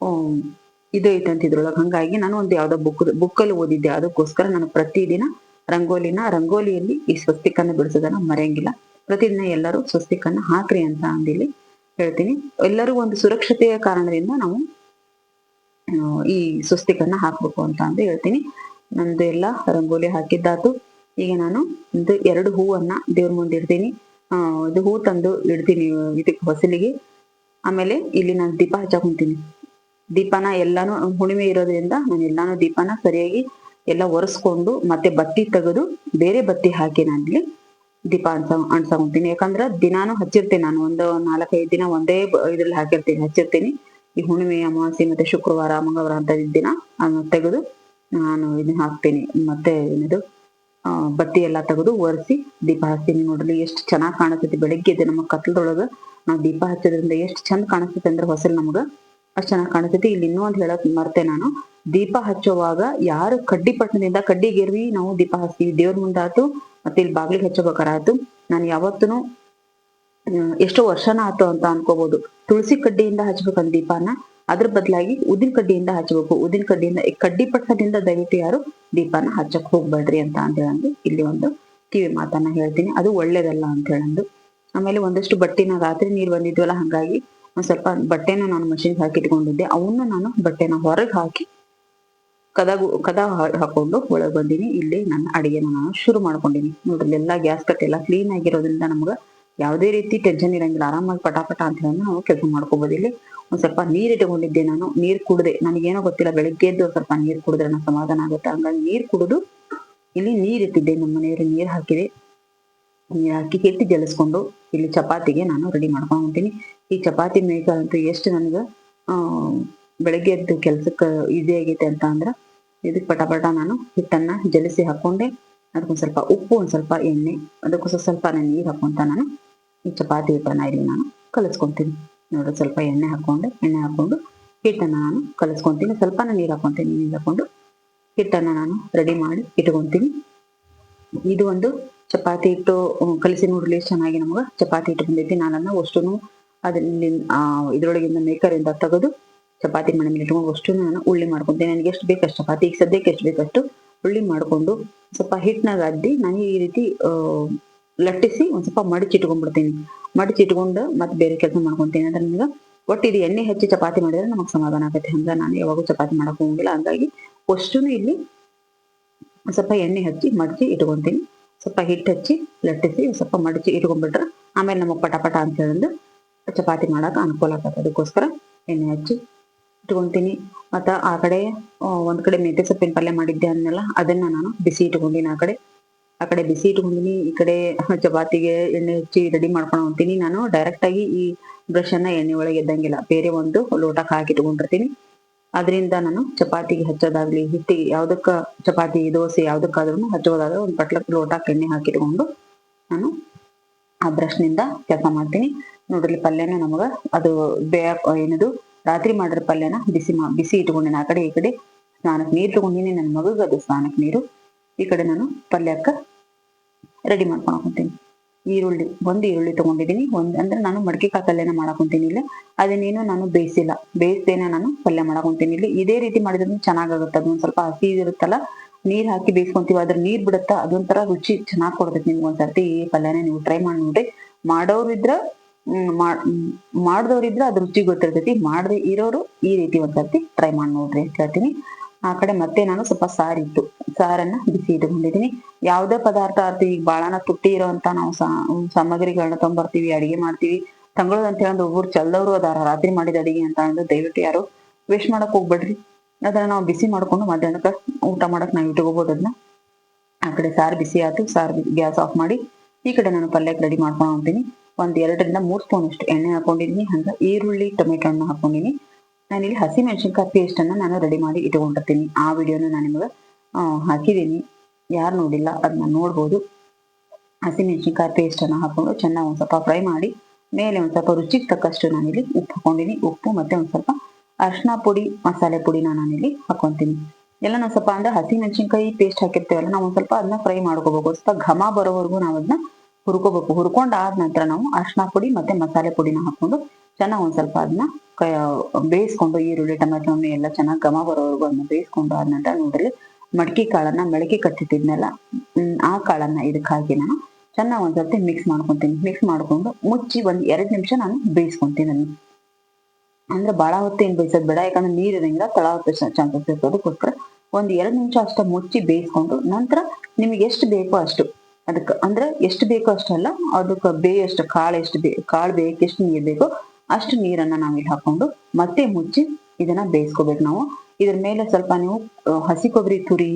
ಒಂದು ಇದು ಐತೆ ಅಂತ ಇದ್ರೊಳಗ. ಹಂಗಾಗಿ ನಾನು ಒಂದು ಯಾವ್ದೋ ಬುಕ್, ಬುಕ್ಕಲ್ಲಿ ಓದಿದ್ದೆ. ಅದಕ್ಕೋಸ್ಕರ ನಾನು ಪ್ರತಿದಿನ ರಂಗೋಲಿನ, ರಂಗೋಲಿಯಲ್ಲಿ ಈ ಸ್ವಸ್ತಿಕನ್ನ ಬಿಡಿಸೋದನ್ನ ಮರೆಯಂಗಿಲ್ಲ. ಪ್ರತಿದಿನ ಎಲ್ಲರೂ ಸ್ವಸ್ತಿಕನ್ನ ಹಾಕ್ರಿ ಅಂತ ಅಂದಿಲ್ಲಿ ಹೇಳ್ತೀನಿ. ಎಲ್ಲರೂ ಒಂದು ಸುರಕ್ಷತೆಯ ಕಾರಣದಿಂದ ನಾವು ಈ ಸುಸ್ತಿಕನ್ನ ಹಾಕ್ಬೇಕು ಅಂತ ಅಂತ ಹೇಳ್ತೀನಿ. ನಂದು ಎಲ್ಲ ರಂಗೋಲಿ ಹಾಕಿದ್ದಾತು ಈಗ ನಾನು ಒಂದು ಎರಡು ಹೂವನ್ನ ದೇವ್ರ ಮುಂದೆ ಇಡ್ತೀನಿ. ಇದು ಹೂ ತಂದು ಇಡ್ತೀನಿ ಇದಕ್ಕೆ ಹೊಸಲಿಗೆ. ಆಮೇಲೆ ಇಲ್ಲಿ ನಾನು ದೀಪ ಹಚ್ಚಾಕೊಂತೀನಿ. ದೀಪನ ಎಲ್ಲಾನು ಹುಣಿಮೆ ಇರೋದ್ರಿಂದ ನಾನು ಎಲ್ಲಾನು ದೀಪನ ಸರಿಯಾಗಿ ಎಲ್ಲ ಒರೆಸ್ಕೊಂಡು ಮತ್ತೆ ಬತ್ತಿ ತೆಗೆದು ಬೇರೆ ಬತ್ತಿ ಹಾಕಿ ನಾನು ಇಲ್ಲಿ ದೀಪ ಅನ್ಸ ಅನ್ಸಕೊಂತೀನಿ ಯಾಕಂದ್ರ ದಿನಾನು ಹಚ್ಚಿರ್ತೀನಿ ನಾನು. ಒಂದು ನಾಲ್ಕೈದು ದಿನ ಒಂದೇ ಇದ್ರಲ್ಲಿ ಹಾಕಿರ್ತೀನಿ, ಹಚ್ಚಿರ್ತೀನಿ. ಈ ಹುಣ್ಣಿಮೆ, ಅಮಾವಾಸ್ಯೆ ಮತ್ತೆ ಶುಕ್ರವಾರ, ಮಂಗಳವಾರ ಅಂತ ದಿನ ತೆಗೆದು ನಾನು ಇದನ್ನ ಹಾಕ್ತೀನಿ. ಮತ್ತೆ ಏನದು? ಬತ್ತಿ ಎಲ್ಲ ತೆಗೆದು ಒರೆಸಿ ದೀಪ ಹಚ್ತೀನಿ ನೋಡ್ರಿ, ಎಷ್ಟು ಚೆನ್ನಾಗಿ ಕಾಣಿಸ್ತೈತಿ. ಬೆಳಿಗ್ಗೆ ನಮ್ಮ ಕತ್ಲದೊಳಗ ನಾವು ದೀಪ ಹಚ್ಚೋದ್ರಿಂದ ಎಷ್ಟು ಚಂದ ಕಾಣಿಸ್ತೈತಿ ಅಂದ್ರೆ ಹೊಸಲ್ ನಮಗ ಅಷ್ಟ್ ಚೆನ್ನಾಗಿ ಕಾಣಿಸ್ತೈತಿ. ಇಲ್ಲಿ ಇನ್ನೊಂದು ಹೇಳಕ್ ಮರ್ತೆ ನಾನು. ದೀಪ ಹಚ್ಚುವಾಗ ಯಾರು ಕಡ್ಡಿ ಪಟ್ಟಣದಿಂದ ಕಡ್ಡಿಗೆರ್ವಿ ನಾವು ದೀಪ ಹಚ್ತೀವಿ. ದೇವ್ರ ಮುಂದಾತು ಮತ್ತೆ ಇಲ್ಲಿ ಬಾಗ್ಲಿಗೆ ಹಚ್ಚಬೇಕಾರಾಯ್ತು ನಾನು ಯಾವತ್ತೂ ಎಷ್ಟೋ ವರ್ಷನ ಆತು ಅಂತ ಅನ್ಕೋಬಹುದು ತುಳಸಿ ಕಡ್ಡಿಯಿಂದ ಹಚ್ಬೇಕಂತ ದೀಪಾನ? ಅದ್ರ ಬದಲಾಗಿ ಉದಿನ ಕಡ್ಡಿಯಿಂದ ಹಚ್ಚಬೇಕು ಉದಿನ ಕಡ್ಡಿಯಿಂದ ಕಡ್ಡಿ ಪಟ್ಟದಿಂದ ದಯವಿಟ್ಟು ಯಾರು ದೀಪಾನ ಹಚ್ಚಕ್ ಹೋಗ್ಬೇಡ್ರಿ ಅಂತ ಅಂತ ಇಲ್ಲಿ ಒಂದು ಕಿವಿ ಮಾತನ್ನ ಹೇಳ್ತೀನಿ. ಅದು ಒಳ್ಳೇದಲ್ಲ ಅಂತ ಹೇಳಂದು. ಆಮೇಲೆ ಒಂದಷ್ಟು ಬಟ್ಟೆನ ರಾತ್ರಿ ನೀರ್ ಬಂದಿದ್ವಲ್ಲ, ಹಂಗಾಗಿ ಒಂದ್ ಸ್ವಲ್ಪ ಬಟ್ಟೆನ ನಾನು ಮಷಿನ್ ಹಾಕಿ ಇಟ್ಕೊಂಡಿದ್ದೆ ಅವನ್ನ ನಾನು ಬಟ್ಟೆನ ಹೊರಗೆ ಹಾಕಿ ಕದ ಕದ ಹಾಕೊಂಡು ಒಳಗೆ ಬಂದೀನಿ. ಇಲ್ಲಿ ನನ್ನ ಅಡಿಗೆನ ನಾನು ಶುರು ಮಾಡ್ಕೊಂಡಿನಿ. ನೋಡ್ರಿ, ಎಲ್ಲಾ ಗ್ಯಾಸ್ ಕಟ್ಟೆಲ್ಲ ಕ್ಲೀನ್ ಆಗಿರೋದ್ರಿಂದ ನಮ್ಗ ಯಾವುದೇ ರೀತಿ ಟೆನ್ಷನ್ ಇರಂಗಿಲ್ಲ. ಆರಾಮಾಗಿ ಪಟಾಪಟ ಅಂತ ಹೇಳಿ ನಾವು ಕೆಲಸ ಮಾಡ್ಕೋಬಹುದು ಇಲ್ಲಿ ಒಂದ್ ಸ್ವಲ್ಪ ನೀರ್ ಇಟ್ಕೊಂಡಿದ್ದೆ ನಾನು. ನೀರ್ ಕುಡ್ದೆ. ನನಗೇನೋ ಗೊತ್ತಿಲ್ಲ, ಬೆಳಿಗ್ಗೆ ಎದ್ದು ಸ್ವಲ್ಪ ನೀರ್ ಕುಡಿದ್ರೆ ನಾನು ಸಮಾಧಾನ ಆಗುತ್ತೆ. ಹಂಗಾಗಿ ನೀರ್ ಕುಡಿದು ಇಲ್ಲಿ ನೀರ್ ಇಟ್ಟಿದ್ದೆ. ನಮ್ಮ ಮನೆಯಲ್ಲಿ ನೀರ್ ಹಾಕಿದೆ. ನೀರ್ ಹಾಕಿ ಹಿಟ್ಟು ಜಲಿಸ್ಕೊಂಡು ಇಲ್ಲಿ ಚಪಾತಿಗೆ ನಾನು ರೆಡಿ ಮಾಡ್ಕೊಂಡು ಹೋಗ್ತೀನಿ ಈ ಚಪಾತಿ ಮೇಕಂತೂ ಎಷ್ಟು ನನಗ, ಆ, ಬೆಳಗ್ಗೆ ಎದ್ದು ಕೆಲ್ಸಕ್ಕೆ ಈಸಿ ಆಗೈತೆ ಅಂತ ಅಂದ್ರ ಇದಕ್ ಪಟ ಪಟ ನಾನು ಹಿಟ್ಟನ್ನ ಜಲಿಸಿ ಹಾಕೊಂಡೆ. ಅದಕ್ಕೊಂದ್ ಸ್ವಲ್ಪ ಉಪ್ಪು, ಒಂದ್ ಸ್ವಲ್ಪ ಎಣ್ಣೆ, ಅದಕ್ಕೋಸ್ಕರ ಸ್ವಲ್ಪ ನಾನು ನೀರ್ ಹಾಕೊಂತ ನಾನು ಚಪಾತಿ ಹಿಟ್ಟನ್ನ ಇಲ್ಲಿ ನಾನು. ಕಲಿಸ್ಕೊತೀನಿ. ನೋಡಿ, ಸ್ವಲ್ಪ ಎಣ್ಣೆ ಹಾಕೊಂಡೆ ಎಣ್ಣೆ ಹಾಕೊಂಡು ಹಿಟ್ಟನ್ನ ನಾನು ಕಲಿಸ್ಕೊತೀನಿ. ಸ್ವಲ್ಪ ನೀರು ಹಾಕೊಂತೀನಿ ನೀರ್ ಹಾಕೊಂಡು ಹಿಟ್ಟನ್ನ ನಾನು ರೆಡಿ ಮಾಡಿ ಇಟ್ಕೊಂತೀನಿ. ಇದು ಒಂದು ಚಪಾತಿ ಹಿಟ್ಟು ಕಲಿಸಿ ನೋಡ್ಲಿ ಚೆನ್ನಾಗಿ ನಮಗ ಚಪಾತಿ ಹಿಟ್ಟು ಬಂದೈತಿ. ನಾನನ್ನ ಅಷ್ಟುನು ಅದರಲ್ಲಿ, ಆ ಮೇಕರಿಂದ ತೆಗೆದು ಚಪಾತಿ ಮಣೆ ಮೇಲೆ ಇಟ್ಕೊಂಡು ಅಷ್ಟು ನಾನು ಉಳ್ಳಿ ಮಾಡ್ಕೊಂತೀನಿ. ನನಗೆ ಎಷ್ಟು ಬೇಕಷ್ಟು ಚಪಾತಿ, ಈಗ ಸದ್ಯಕ್ಕೆ ಎಷ್ಟು ಬೇಕಷ್ಟು ಉಳ್ಳಿ ಮಾಡ್ಕೊಂಡು ಸ್ವಲ್ಪ ಹಿಟ್ಟನಾಗ ಅದ್ದಿ ನಾನು ಈ ರೀತಿ ಲಟ್ಟಿಸಿ ಒಂದ್ ಸ್ವಲ್ಪ ಮಡಚಿ ಇಟ್ಕೊಂಡ್ಬಿಡ್ತೀನಿ. ಮಡಚಿ ಇಟ್ಕೊಂಡು ಮತ್ತೆ ಬೇರೆ ಕೆಲಸ ಮಾಡ್ಕೊತೀನಿ. ಅಂದ್ರೆ ನನಗೆ ಒಟ್ಟು ಇದು ಎಣ್ಣೆ ಹಚ್ಚಿ ಚಪಾತಿ ಮಾಡಿದ್ರೆ ನಮಗ್ ಸಮಾಧಾನ ಆಗುತ್ತೆ. ಹಂಗ ನಾನು ಯಾವಾಗೂ ಚಪಾತಿ ಮಾಡಕ್ ಹೋಗಿಲ್ಲ ಹಂಗಾಗಿ ಅಷ್ಟುನು ಇಲ್ಲಿ ಒಂದ್ ಸ್ವಲ್ಪ ಎಣ್ಣೆ ಹಚ್ಚಿ ಮಡಚಿ ಇಟ್ಕೊತೀನಿ. ಸ್ವಲ್ಪ ಹಿಟ್ಟು ಹಚ್ಚಿ ಲಟ್ಟಿಸಿ ಸ್ವಲ್ಪ ಮಡಚಿ ಇಟ್ಕೊಂಡ್ಬಿಟ್ರೆ ಆಮೇಲೆ ನಮಗ್ ಪಟ ಪಟ ಅಂತ ಹೇಳಿದ್ರೆ ಚಪಾತಿ ಮಾಡಕ್ ಅನುಕೂಲ ಆಗತ್ತೆ. ಅದಕ್ಕೋಸ್ಕರ ಎಣ್ಣೆ ಹಚ್ಚಿ ಇಟ್ಕೊತೀನಿ. ಮತ್ತ ಆ ಕಡೆ ಒಂದು ಕಡೆ ಮೆಂತ್ಯ ಸೊಪ್ಪಿನ ಪಲ್ಯ ಮಾಡಿದ್ದೆ ಅನ್ನೆಲ್ಲ, ಅದನ್ನ ನಾನು ಬಿಸಿ ಇಟ್ಕೊಂಡಿನಿ ಆ ಕಡೆ. ಆ ಕಡೆ ಬಿಸಿ ಇಟ್ಕೊಂಡಿನಿ ಈ ಕಡೆ ಚಪಾತಿಗೆ ಎಣ್ಣೆ ಹಚ್ಚಿ ರೆಡಿ ಮಾಡ್ಕೊಂಡು ಹೋಗ್ತೀನಿ. ನಾನು ಡೈರೆಕ್ಟ್ ಆಗಿ ಈ ಬ್ರಷ್ ಅನ್ನ ಎಣ್ಣೆ ಒಳಗೆ ಎದ್ದಂಗಿಲ್ಲ. ಬೇರೆ ಒಂದು ಲೋಟಕ್ಕೆ ಹಾಕಿ ಇಟ್ಕೊಂಡಿರ್ತೀನಿ. ಅದರಿಂದ ನಾನು ಚಪಾತಿಗೆ ಹಚ್ಚೋದಾಗ್ಲಿ, ಹಿಟ್ಟಿಗೆ ಯಾವ್ದಕ್ಕ ಚಪಾತಿ, ದೋಸೆ ಯಾವ್ದಕ್ಕಾದ್ರೂ ಹಚ್ಚೋದಾದ್ರೆ ಒಂದು ಪಟ್ಲಕ್ಕೆ ಲೋಟಕ್ಕೆ ಎಣ್ಣೆ ಹಾಕಿಟ್ಕೊಂಡು ನಾನು ಆ ಬ್ರಷ್ನಿಂದ ಕೆಲಸ ಮಾಡ್ತೀನಿ. ನೋಡ್ರಿ ಪಲ್ಯನ ನಮಗ ಅದು ಬೇ, ಏನದು ರಾತ್ರಿ ಮಾಡಿರೋ ಪಲ್ಯನ ಬಿಸಿ ಮಾ, ಬಿಸಿ ಇಟ್ಕೊಂಡಿನಿ. ಆ ಕಡೆ ಈ ಕಡೆ ಸ್ನಾನಕ್ಕೆ ನೀರು ತಗೊಂಡಿನಿ. ನನ್ನ ಮಗಗ ಅದು ಸ್ನಾನಕ್ಕೆ ನೀರು. ಈ ಕಡೆ ನಾನು ಪಲ್ಯಕ್ಕ ರೆಡಿ ಮಾಡ್ಕೊಂಡು ಹೋಗ್ತೀನಿ ಈರುಳ್ಳಿ, ಒಂದು ಈರುಳ್ಳಿ ತಗೊಂಡಿದ್ದೀನಿ. ಒಂದು ಅಂದ್ರೆ ನಾನು ಮಡಕೆಕಾಯಿ ಪಲ್ಯನ ಮಾಡಕೊಂತೀನಿ ಇಲ್ಲ. ಅದನ್ನೇನು ನಾನು ಬೇಯಿಸಿಲ್ಲ. ಬೇಯಿಸ್ದೇನೆ ನಾನು ಪಲ್ಯ ಮಾಡಕೊಂತೀನಿ ಇಲ್ಲಿ. ಇದೇ ರೀತಿ ಮಾಡಿದ್ರೆ ಚೆನ್ನಾಗಾಗುತ್ತೆ. ಅದೊಂದು ಸ್ವಲ್ಪ ಹಸಿ ಇರುತ್ತಲ್ಲ, ನೀರ್ ಹಾಕಿ ಬೇಯಿಸ್ಕೊಂತೀವಿ. ಅದ್ರ ನೀರ್ ಬಿಡುತ್ತಾ ಅದೊಂಥರ ರುಚಿ ಚೆನ್ನಾಗಿ ಕೊಡ್ತೈತಿ ನಿಮ್ಗೆ ಒಂದ್ಸರ್ತಿ. ಈ ಪಲ್ಯನ ನೀವು ಟ್ರೈ ಮಾಡಿ ನೋಡ್ರಿ. ಮಾಡೋರು ಇದ್ರ ಹ್ಮ್ ಮಾಡ್- ಹ್ಮ್ ಅದ್ರ ರುಚಿ ಗೊತ್ತಿರ್ತೈತಿ. ಮಾಡದೆ ಇರೋರು ಈ ರೀತಿ ಒಂದ್ಸರ್ತಿ ಟ್ರೈ ಮಾಡಿ ನೋಡ್ರಿ ಅಂತ ಹೇಳ್ತೀನಿ. ಆ ಕಡೆ ಮತ್ತೆ ನಾನು ಸ್ವಲ್ಪ ಸಾರಿತ್ತು ಸಾರನ್ನ ಬಿಸಿ ಇಟ್ಕೊಂಡಿದೀನಿ. ಯಾವ್ದೇ ಪದಾರ್ಥ ಆಯ್ತು ಈಗ ಬಾಳನ ತುಟ್ಟಿ ಇರೋಂತ ನಾವು ಸಾಮಗ್ರಿಗಳನ್ನ ತೊಗೊಂಬರ್ತೀವಿ, ಅಡಿಗೆ ಮಾಡ್ತೀವಿ. ತಂಗಳದ ಅಂತ ಹೇಳಿ ಒಬ್ಬರು ಚಲ್ದವ್ರು ಅದಾರ, ರಾತ್ರಿ ಮಾಡಿದ ಅಡಿಗೆ ಅಂತ ಅಂದ್ರೆ ದಯವಿಟ್ಟು ಯಾರು ವೇಸ್ಟ್ ಮಾಡಕ್ ಹೋಗ್ಬೇಡ್ರಿ. ಅದನ್ನ ನಾವು ಬಿಸಿ ಮಾಡ್ಕೊಂಡು ಮಧ್ಯಾಹ್ನಕ್ಕ ಊಟ ಮಾಡಕ್ ನಾವು ಇಟ್ಕೋಬಹುದು ಅದನ್ನ ಆ ಕಡೆ ಸಾರು ಬಿಸಿ ಆಯ್ತು, ಸಾರು ಗ್ಯಾಸ್ ಆಫ್ ಮಾಡಿ ಈ ಕಡೆ ನಾನು ಪಲ್ಯಕ್ಕೆ ರೆಡಿ ಮಾಡ್ಕೊಂಡು ಹೋಗ್ತೀನಿ ಒಂದ್ ಎರಡರಿಂದ ಮೂರ್ ಸ್ಪೂನ್ ಅಷ್ಟು ಎಣ್ಣೆ ಹಾಕೊಂಡಿದೀನಿ, ಹಂಗ ಈರುಳ್ಳಿ, ಟೊಮೆಟೊ ಹಣ್ಣು ಹಾಕೊಂಡಿನಿ ನಾನಿಲ್ಲಿ ಹಸಿ ಮೆಣಸಿನಕಾಯಿ ಪೇಸ್ಟ್ ಅನ್ನ ನಾನು ರೆಡಿ ಮಾಡಿ ಇಟ್ಕೊಂಡಿರ್ತೀನಿ. ಆ ವಿಡಿಯೋನ ನಾನು ನಿಮಗೆ ಹಾಕಿದ್ದೀನಿ. ಯಾರು ನೋಡಿಲ್ಲ ಅದನ್ನ ನೋಡ್ಬೋದು. ಹಸಿಮೆಣಸಿನ್ಕಾಯಿ ಪೇಸ್ಟನ್ನು ಹಾಕೊಂಡು ಚೆನ್ನಾಗಿ ಒಂದು ಸ್ವಲ್ಪ ಫ್ರೈ ಮಾಡಿ, ಮೇಲೆ ಒಂದು ಸ್ವಲ್ಪ ರುಚಿಗೆ ತಕ್ಕಷ್ಟು ನಾನಿಲ್ಲಿ ಉಪ್ಪು ಹಾಕೊಂಡಿನಿ. ಉಪ್ಪು ಮತ್ತೆ ಒಂದು ಸ್ವಲ್ಪ ಅರಿಶಿನ ಪುಡಿ, ಮಸಾಲೆ ಪುಡಿನ ನಾನಿಲ್ಲಿ ಹಾಕೊಂತೀನಿ. ಎಲ್ಲ ನಾವು ಸ್ವಲ್ಪ ಅಂದರೆ ಹಸಿ ಮೆಣಸಿನ್ಕಾಯಿ ಪೇಸ್ಟ್ ಹಾಕಿರ್ತೇವಲ್ಲ, ನಾವು ಒಂದು ಸ್ವಲ್ಪ ಅದನ್ನ ಫ್ರೈ ಮಾಡ್ಕೋಬೇಕು. ಸ್ವಲ್ಪ ಘಮ ಬರೋವರೆಗೂ ನಾವು ಅದನ್ನ ಹುರ್ಕೋಬೇಕು. ಹುರ್ಕೊಂಡು ಆದ ನಂತರ ನಾವು ಅರಿಶಿನ ಪುಡಿ ಮತ್ತೆ ಮಸಾಲೆ ಪುಡಿನ ಹಾಕೊಂಡು ಚೆನ್ನಾಗಿ ಒಂದು ಸ್ವಲ್ಪ ಅದನ್ನ ಬೇಯಿಸ್ಕೊಂಡು ಈರುಳ್ಳಿ, ಟೊಮೆಟೊ ಎಲ್ಲ ಚೆನ್ನಾಗಿ ಘಮ ಬರೋವರೆಗೂ ಅದನ್ನ ಬೇಯಿಸ್ಕೊಂಡು ಆದ ನಂತರ ನೋಡ್ರಿ ಮಡಕಿ ಕಾಳನ್ನ ಮೊಳಕೆ ಕಟ್ಟಿಟ್ಟಿದ್ನೆಲ್ಲ. ಹ್ಮ್, ಆ ಕಾಳನ್ನ ಇದಕ್ಕೆ ಹಾಕಿ ನಾನು ಚೆನ್ನಾಗಿ ಒಂದ್ಸರ್ತಿ ಮಿಕ್ಸ್ ಮಾಡ್ಕೊಂತೀನಿ. ಮಿಕ್ಸ್ ಮಾಡ್ಕೊಂಡು ಮುಚ್ಚಿ ಒಂದ್ ಎರಡ್ ನಿಮಿಷ ನಾನು ಬೇಯಿಸ್ಕೊಂತೀನಿ ಅಂದ್ರೆ ಬಾಳ ಹೊತ್ತು ಏನ್ ಬೇಯಿಸೋದು ಬೇಡ ಯಾಕಂದ್ರೆ ನೀರ್ ಇರಂಗಿಲ್ಲ ತಳ ಹೊತ್ತು ಚಾನ್ಸಸ್ ಇರ್ತದೆ. ಒಂದು ಒಂದ್ ಎರಡ್ ನಿಮಿಷ ಅಷ್ಟ ಮುಚ್ಚಿ ಬೇಯಿಸ್ಕೊಂಡು ನಂತರ ನಿಮಗೆ ಎಷ್ಟು ಬೇಕೋ ಅಷ್ಟು ಅದಕ್ಕೆ ಅಂದ್ರೆ ಎಷ್ಟು ಬೇಕೋ ಅಷ್ಟಲ್ಲ ಅದಕ್ಕೆ ಬೇಯಷ್ಟು ಕಾಳು ಎಷ್ಟು ಬೇ ಕಾಳು ಬೇಯಕ್ಕೆ ಎಷ್ಟು ನೀರ್ ಬೇಕೋ ಅಷ್ಟು ನೀರನ್ನ ನಾವಿಲ್ಲಿ ಹಾಕೊಂಡು ಮತ್ತೆ ಮುಚ್ಚಿ ಇದನ್ನ ಬೇಯಿಸ್ಕೋಬೇಕು ನಾವು. ಇದ್ರ ಮೇಲೆ ಸ್ವಲ್ಪ ನೀವು ಹಸಿ ಕೊಬ್ಬರಿ ತುರಿ,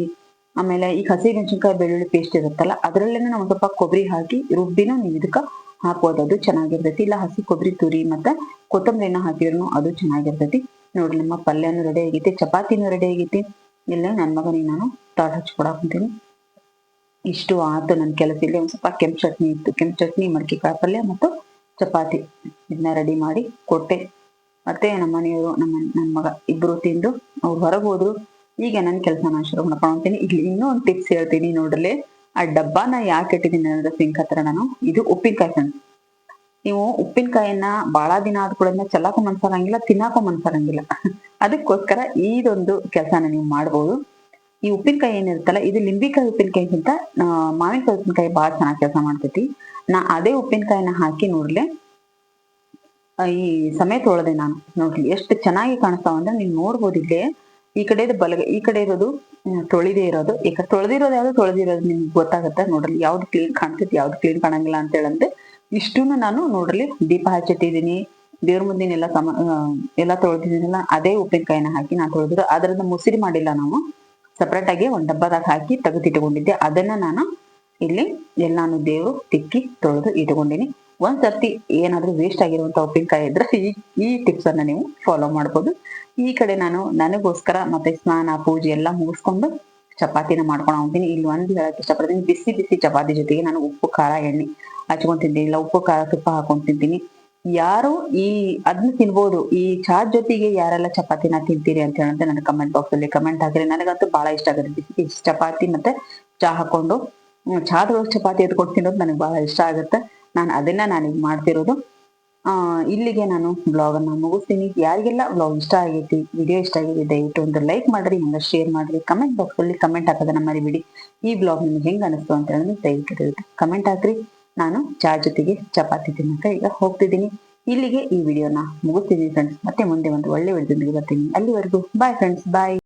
ಆಮೇಲೆ ಈಗ ಹಸಿ ಮೆಣಸಿನ್ಕಾಯಿ ಬೆಳ್ಳುಳ್ಳಿ ಪೇಸ್ಟ್ ಇರುತ್ತಲ್ಲ, ಅದರಲ್ಲೇನೆ ನಾವು ಸ್ವಲ್ಪ ಕೊಬ್ಬರಿ ಹಾಕಿ ರುಬ್ಬಿನೂ ನೀವು ಇದಕ್ಕ ಹಾಕ್ಬೋದು, ಅದು ಚೆನ್ನಾಗಿರ್ತೈತಿ. ಇಲ್ಲ ಹಸಿ ಕೊಬ್ಬರಿ ತುರಿ ಮತ್ತೆ ಕೊತ್ತಂಬರಿನ ಹಾಕಿದ್ರು ಅದು ಚೆನ್ನಾಗಿರ್ತೈತಿ. ನೋಡಿ ನಮ್ಮ ಪಲ್ಯನೂ ರೆಡಿ ಆಗೈತಿ, ಚಪಾತಿನೂ ರೆಡಿ ಆಗೈತಿ. ಇಲ್ಲ ನನ್ನ ಮಗನಿಗೆ ನಾನು ತಾಟ್ ಹಚ್ಕೊಡಾಕಂತೀನಿ ಇಷ್ಟು ಆತು ನನ್ನ ಕೆಲಸ. ಇಲ್ಲಿ ಒಂದು ಸ್ವಲ್ಪ ಕೆಂಪು ಚಟ್ನಿ ಇತ್ತು. ಕೆಂಪು ಚಟ್ನಿ, ಮಡಕೆ ಕಾಯಿ ಪಲ್ಯ ಮತ್ತು ಚಪಾತಿ. ಇದನ್ನ ರೆಡಿ ಮಾಡಿ ಕೊಟ್ಟೆ. ಮತ್ತೆ ನಮ್ಮ ಮನೆಯವರು, ನಮ್ಮ ನನ್ನ ಮಗ ಇಬ್ರು ತಿಂದು ಅವ್ರು ಹೊರಗೆ ಈಗ ನನ್ನ ಕೆಲಸ ನಾನು ಶುರು ಮಾಡ್ಕೊಂತೀನಿ ಇಲ್ಲಿ ಇನ್ನೂ ಒಂದು ಟಿಪ್ಸ್ ಹೇಳ್ತೀನಿ ನೋಡ್ರಲ್ಲಿ ಆ ಡಬ್ಬನ ಯಾಕೆ ಇಟ್ಟಿದ್ದೀನಿ ಅಂದ್ರೆ ಸಿಂಕ್ ಹತ್ರ ನಾನು. ಇದು ಉಪ್ಪಿನಕಾಯಿ ಫ್ರೆಂಡ್ಸ್ ನೀವು ಉಪ್ಪಿನಕಾಯಿನ ಬಹಳ ದಿನ ಆದ ಕೂಡ ಚಲಾಕ ಮನ್ಸಾಗಂಗಿಲ್ಲ, ತಿನ್ನಾಕೂ ಮನ್ಸಾಗಂಗಿಲ್ಲ. ಅದಕ್ಕೋಸ್ಕರ ಇದೊಂದು ಕೆಲಸನ ನೀವು ಮಾಡ್ಬೋದು. ಈ ಉಪ್ಪಿನಕಾಯಿ ಏನಿರುತ್ತಲ್ಲ, ಇದು ಲಿಂಬಿಕಾಯಿ ಉಪ್ಪಿನಕಾಯಿಗಿಂತ ಮಾವಿನಕಾಯಿ ಉಪ್ಪಿನಕಾಯಿ ಬಹಳ ಚೆನ್ನಾಗಿ ಕೆಲಸ ಮಾಡ್ತೈತಿ. ನಾ ಅದೇ ಉಪ್ಪಿನಕಾಯಿನ ಹಾಕಿ ನೋಡ್ಲೆ. ಈ ಸಮಯ ತೊಳೆದೆ ನಾನು ನೋಡ್ಲಿ ಎಷ್ಟು ಚೆನ್ನಾಗಿ ಕಾಣಿಸ್ತಾವ ಅಂದ್ರೆ ನೀವು ನೋಡ್ಬೋದು ಇಲ್ಲೇ. ಈ ಕಡೆದು ಬಲಗ ಈ ಕಡೆ ಇರೋದು ತೊಳಿದೇ ಇರೋದು. ಈಗ ಕಡೆ ತೊಳೆದಿರೋದು ಯಾವ್ದು ತೊಳೆದಿರೋದು ನಿಮ್ಗೆ ಗೊತ್ತಾಗುತ್ತೆ ನೋಡ್ರಿ. ಯಾವ್ದು ಕ್ಲೀನ್ ಕಾಣ್ತೈತಿ ಯಾವ್ದು ಕ್ಲೀನ್ ಕಾಣಂಗಿಲ್ಲ ಅಂತ ಹೇಳಂತೆ ಇಷ್ಟೂ ನಾನು ನೋಡ್ರಿ ದೀಪ ಹಚ್ಚಿಟ್ಟಿದ್ದೀನಿ. ದೇವ್ರ ಮುಂದಿನೆಲ್ಲ ಸಮ ಆ, ಎಲ್ಲ ತೊಳೆದಿದ್ದೀನಲ್ಲ ಅದೇ ಉಪ್ಪಿನಕಾಯಿನ ಹಾಕಿ ನಾನು ತೊಳೆದಿರೋ ಅದರಿಂದ ಮುಸಿರಿ ಮಾಡಿಲ್ಲ ನಾವು. ಸಪ್ರೇಟ್ ಆಗಿ ಒಂದ್ ಡಬ್ಬದಾಗ ಹಾಕಿ ತೆಗೆದಿಟ್ಟುಕೊಂಡಿದ್ದೆ ಅದನ್ನ ನಾನು ಇಲ್ಲಿ ಎಲ್ಲಾನು ದೇವ್ರು ತಿಕ್ಕಿ ತೊಳೆದು ಇಟ್ಕೊಂಡಿನಿ. ಒಂದ್ ಸರ್ತಿ ಏನಾದ್ರೂ ವೇಸ್ಟ್ ಆಗಿರುವಂತ ಉಪ್ಪಿನಕಾಯಿ ಇದ್ರೆ ಈ ಈ ಟಿಪ್ಸ್ ಅನ್ನ ನೀವು ಫಾಲೋ ಮಾಡ್ಬೋದು. ಈ ಕಡೆ ನಾನು ನನಗೋಸ್ಕರ ಮತ್ತೆ ಸ್ನಾನ, ಪೂಜೆ ಎಲ್ಲ ಮುಗಿಸ್ಕೊಂಡು ಚಪಾತಿನ ಮಾಡ್ಕೊಂಡು ಹೋಗ್ತೀನಿ ಇಲ್ಲಿ ಒಂದು ಹೇಳಕ್ ಇಷ್ಟಪಡ್ತೀನಿ. ಬಿಸಿ ಬಿಸಿ ಚಪಾತಿ ಜೊತೆಗೆ ನಾನು ಉಪ್ಪು, ಖಾರ, ಎಣ್ಣೆ ಹಚ್ಕೊಂಡ್ ತಿಂತೀನಿ ಇಲ್ಲ, ಉಪ್ಪು, ಖಾರ, ತುಪ್ಪ ಹಾಕೊಂಡ್ ತಿಂತೀನಿ ಯಾರು ಈ ಅದನ್ನ ತಿನ್ಬೋದು. ಈ ಚಾ ಜೊತೆಗೆ ಯಾರೆಲ್ಲ ಚಪಾತಿನ ತಿಂತೀರಿ ಅಂತ ಹೇಳಂತ ನನ್ನ ಕಮೆಂಟ್ ಬಾಕ್ಸ್ ಅಲ್ಲಿ ಕಮೆಂಟ್ ಹಾಕಿರಿ. ನನಗಂತೂ ಬಹಳ ಇಷ್ಟ ಆಗುತ್ತೆ. ಬಿಸಿ ಬಿಸಿ ಚಪಾತಿ ಮತ್ತೆ ಚಾ ಹಾಕೊಂಡು ಚಾದ ಚಪಾತಿ ಎತ್ಕೊಂಡು ತಿನ್ನೋದು ನನಗೆ ಬಹಳ ಇಷ್ಟ ಆಗುತ್ತೆ. ನಾನು ಅದನ್ನ ನಾನೀಗ ಮಾಡ್ತಿರೋದು. ಆ, ಇಲ್ಲಿಗೆ ನಾನು ಬ್ಲಾಗ್ ಅನ್ನ ಮುಗಿಸ್ತೀನಿ. ಯಾರಿಗೆಲ್ಲ ಬ್ಲಾಗ್ ಇಷ್ಟ ಆಗೈತಿ ವಿಡಿಯೋ ಇಷ್ಟ ಆಗಿದೆ ದಯವಿಟ್ಟು ಒಂದು ಲೈಕ್ ಮಾಡ್ರಿ ಹಂಗ ಶೇರ್ ಮಾಡ್ರಿ. ಕಮೆಂಟ್ ಬಾಕ್ಸ್ ಅಲ್ಲಿ ಕಮೆಂಟ್ ಹಾಕೋದನ್ನ ಮರಿಬಿಡಿ. ಈ ಬ್ಲಾಗ್ ನಿಮ್ಗೆ ಹೆಂಗ ಅನಿಸ್ತು ಅಂತ ಹೇಳಿ ದಯವಿಟ್ಟು ಕಮೆಂಟ್ ಹಾಕ್ರಿ. ನಾನು ಚಾ ಜೊತೆಗೆ ಚಪಾತಿ ತಿನ್ನಕ ಈಗ ಹೋಗ್ತಿದ್ದೀನಿ. ಇಲ್ಲಿಗೆ ಈ ವಿಡಿಯೋನ ಮುಗಿಸ್ತಿದ್ದೀನಿ ಫ್ರೆಂಡ್ಸ್ ಮತ್ತೆ ಮುಂದೆ ಒಂದು ಒಳ್ಳೆ ವಿಡಿಯೋದೊಂದಿಗೆ ಬರ್ತೀನಿ. ಅಲ್ಲಿವರೆಗೂ ಬಾಯ್ ಫ್ರೆಂಡ್ಸ್ ಬಾಯ್